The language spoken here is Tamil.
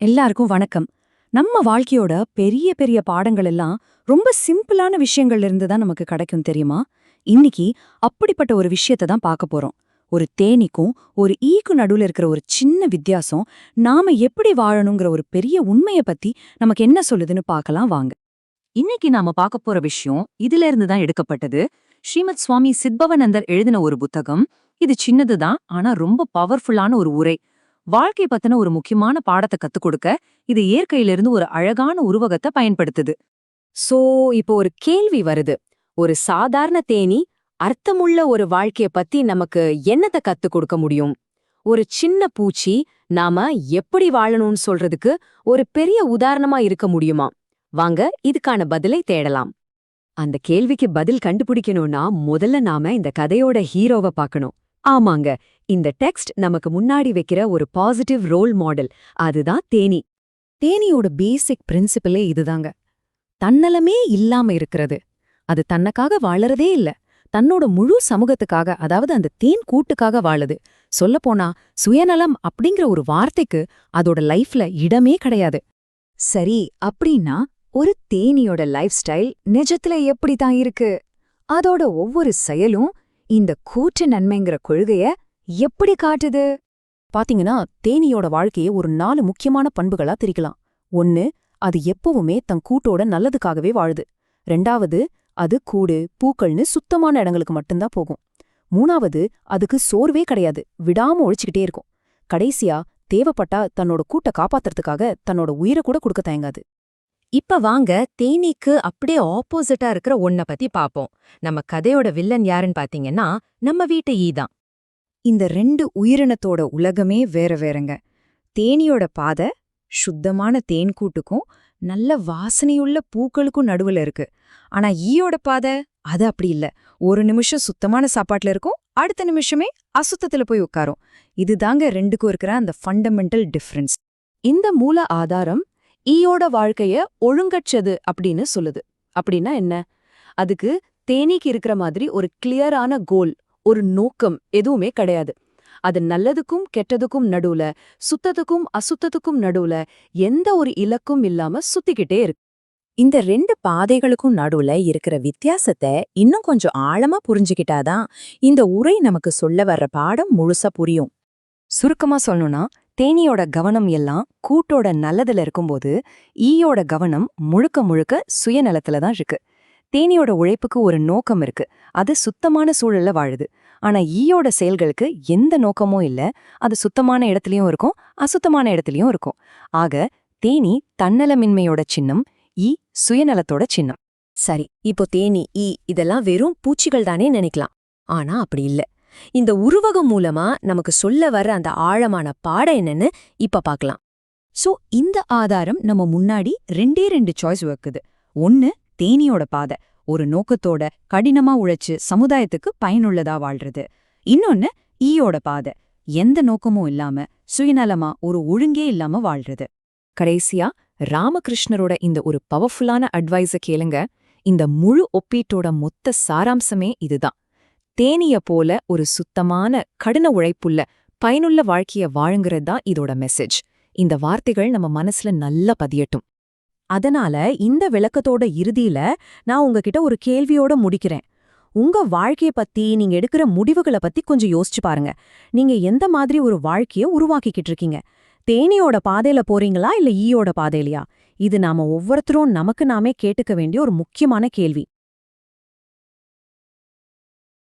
எல்லாருக்கும் வணக்கம். நம்ம வாழ்க்கையோட பெரிய பெரிய பாடங்கள் எல்லாம் ரொம்ப சிம்பிளான விஷயங்கள்ல இருந்து தான் நமக்கு கிடைக்கும் தெரியுமா? இன்னைக்கு அப்படிப்பட்ட ஒரு விஷயத்தை தான் பார்க்க போறோம். ஒரு தேனீக்கும் ஒரு ஈக்கு நடுவுல இருக்கிற ஒரு சின்ன வித்தியாசம் நாம எப்படி வாழணுங்கிற ஒரு பெரிய உண்மைய பத்தி நமக்கு என்ன சொல்லுதுன்னு பார்க்கலாம் வாங்க. இன்னைக்கு நாம பார்க்க போற விஷயம் இதுல இருந்து தான் எடுக்கப்பட்டது. ஸ்ரீமத் சுவாமி சித்பவனந்தர் எழுதின ஒரு புத்தகம். இது சின்னதுதான் ஆனா ரொம்ப பவர்ஃபுல்லான ஒரு உரை. வாழ்க்கை பத்தின ஒரு முக்கியமான பாடத்தை கத்துக் கொடுக்க இது இயற்கையிலிருந்து ஒரு அழகான உருவகத்தை பயன்படுத்துது. சோ இப்போ ஒரு கேள்வி வருது. ஒரு சாதாரண தேனி அர்த்தமுள்ள ஒரு வாழ்க்கைய பத்தி நமக்கு என்னத்த கத்துக் கொடுக்க முடியும்? ஒரு சின்ன பூச்சி நாம எப்படி வாழணும்னு சொல்றதுக்கு ஒரு பெரிய உதாரணமா இருக்க முடியுமா? வாங்க இதுக்கான பதிலை தேடலாம். அந்த கேள்விக்கு பதில் கண்டுபிடிக்கணும்னா முதல்ல நாம இந்த கதையோட ஹீரோவை பார்க்கணும். ஆமாங்க இந்த டெக்ஸ்ட் நமக்கு முன்னாடி வைக்கிற ஒரு பாசிட்டிவ் ரோல் மாடல். அதுதான் தேனி. தேனியோட பேசிக் பிரின்சிபிளே இதுதாங்க. தன்னலமே இல்லாம இருக்கிறது. அது தன்னக்காக வாழறதே இல்ல. தன்னோட முழு சமூகத்துக்காக அதாவது அந்த தேன் கூட்டுக்காக வாழுது. சொல்லப்போனா சுயநலம் அப்படிங்கிற ஒரு வார்த்தைக்கு அதோட லைஃப்ல இடமே கிடையாது. சரி அப்படின்னா ஒரு தேனியோட லைஃப் ஸ்டைல் நிஜத்துல எப்படி தான் இருக்கு? அதோட ஒவ்வொரு செயலும் இந்த கூட்டு நன்மைங்கிற கொள்கைய எப்படி காட்டுது? பாத்தீங்கன்னா தேனியோட வாழ்க்கையை ஒரு நாலு முக்கியமான பண்புகளா திரிக்கலாம். ஒன்னு அது எப்பவுமே தன் கூட்டோட நல்லதுக்காகவே வாழுது. ரெண்டாவது அது கூடு பூக்கள்னு சுத்தமான இடங்களுக்கு மட்டும்தான் போகும். மூணாவது அதுக்கு சோர்வே கிடையாது விடாம ஒழிச்சுக்கிட்டே இருக்கும். கடைசியா தேவைப்பட்டா தன்னோட கூட்ட காப்பாத்துறதுக்காக தன்னோட உயிரை கூட கொடுக்க தயங்காது. இப்ப வாங்க தேனீக்கு அப்படியே ஆப்போசிட்டா இருக்கிற ஒன்ன பத்தி பாப்போம். நம்ம கதையோட வில்லன் யாருன்னு பாத்தீங்கன்னா நம்ம வீட்டு ஈ தான். இந்த ரெண்டு உயிரினத்தோட உலகமே வேற வேறங்க. தேனியோட பாதை சுத்தமான தேன் கூட்டுக்கும் நல்ல வாசனையுள்ள பூக்களுக்கும் நடுவுல இருக்கு. ஆனா ஈயோட பாதை அது அப்படி இல்ல. ஒரு நிமிஷம் சுத்தமான சாப்பாட்டுல இருக்கும் அடுத்த நிமிஷமே அசுத்தத்துல போய் உட்காரும். இதுதாங்க ரெண்டுக்கும் இருக்கிற அந்த ஃபண்டமெண்டல் டிஃபரன்ஸ் இந்த மூல ஆதாரம் ஈயோட வாழ்க்கைய ஒழுங்கச்சது அப்படின்னு சொல்லுது. அப்படின்னா என்ன? அதுக்கு தேனீக்கு இருக்கிற மாதிரி ஒரு கிளியரான கோல் ஒரு நோக்கம் எதுவுமே கிடையாது. அது நல்லதுக்கும் கெட்டதுக்கும் நடுவுல சுத்தத்துக்கும் அசுத்தத்துக்கும் நடுவுல எந்த ஒரு இலக்கும் இல்லாம சுத்திக்கிட்டே இருக்கு. இந்த ரெண்டு பாதைகளுக்கும் நடுவுல இருக்கிற வித்தியாசத்தை இன்னும் கொஞ்சம் ஆழமா புரிஞ்சுக்கிட்டாதான் இந்த உரை நமக்கு சொல்ல வர்ற பாடம் முழுசா புரியும். சுருக்கமா சொல்லணும்னா தேனியோட கவனம் எல்லாம் கூட்டோட நல்லதுல இருக்கும்போது ஈயோட கவனம் முழுக்க முழுக்க சுயநலத்துல தான் இருக்கு. தேனியோட உழைப்புக்கு ஒரு நோக்கம் இருக்கு. அது சுத்தமான சூழல்ல வாழுது. ஆனா ஈயோட செயல்களுக்கு எந்த நோக்கமும் இல்ல. அது சுத்தமான இடத்துலயும் இருக்கும் அசுத்தமான இடத்துலயும் இருக்கும். ஆக தேனி தன்னலமின்மையோட சின்னம் ஈ சுயநலத்தோட சின்னம். சரி இப்போ தேனி ஈ இதெல்லாம் வெறும் பூச்சிகள் தானே நினைக்கலாம். ஆனா அப்படி இல்ல. இந்த உருவகம் மூலமா நமக்கு சொல்ல வர்ற அந்த ஆழமான பாடம் என்னன்னு இப்ப பார்க்கலாம் சோ இந்த ஆதாரம் நம்ம முன்னாடி ரெண்டே ரெண்டு சாய்ஸ் வைக்குது. ஒன்னு தேனியோட பாதை. ஒரு நோக்கத்தோட கடினமா உழைச்சு சமுதாயத்துக்கு பயனுள்ளதா வாழ்றது. இன்னொன்னு ஈயோட பாதை. எந்த நோக்கமும் இல்லாம சுயநலமா ஒரு ஒழுங்கே இல்லாம வாழ்றது. கடைசியா ராமகிருஷ்ணரோட இந்த ஒரு பவர்ஃபுல்லான அட்வைஸ கேளுங்க. இந்த முழு ஒப்பீட்டோட மொத்த சாராம்சமே இதுதான். தேனிய போல ஒரு சுத்தமான கடின உழைப்புள்ள பயனுள்ள வாழ்க்கைய வாழுங்கிறது தான் இதோட மெசேஜ் இந்த வார்த்தைகள் நம்ம மனசுல நல்லா பதியட்டும். அதனால இந்த விளக்கத்தோட இறுதியில நான் உங்ககிட்ட ஒரு கேள்வியோட முடிக்கிறேன். உங்க வாழ்க்கைய பத்தி நீங்க எடுக்கிற முடிவுகளை பத்தி கொஞ்சம் யோசிச்சு பாருங்க. நீங்க எந்த மாதிரி ஒரு வாழ்க்கைய உருவாக்கிக்கிட்டு இருக்கீங்க? தேனியோட பாதையில போறீங்களா? இல்ல ஈயோட பாதையிலயா? இது நாம ஒவ்வொருத்தரும் நமக்கு நாமே கேட்டுக்க வேண்டிய ஒரு முக்கியமான கேள்வி.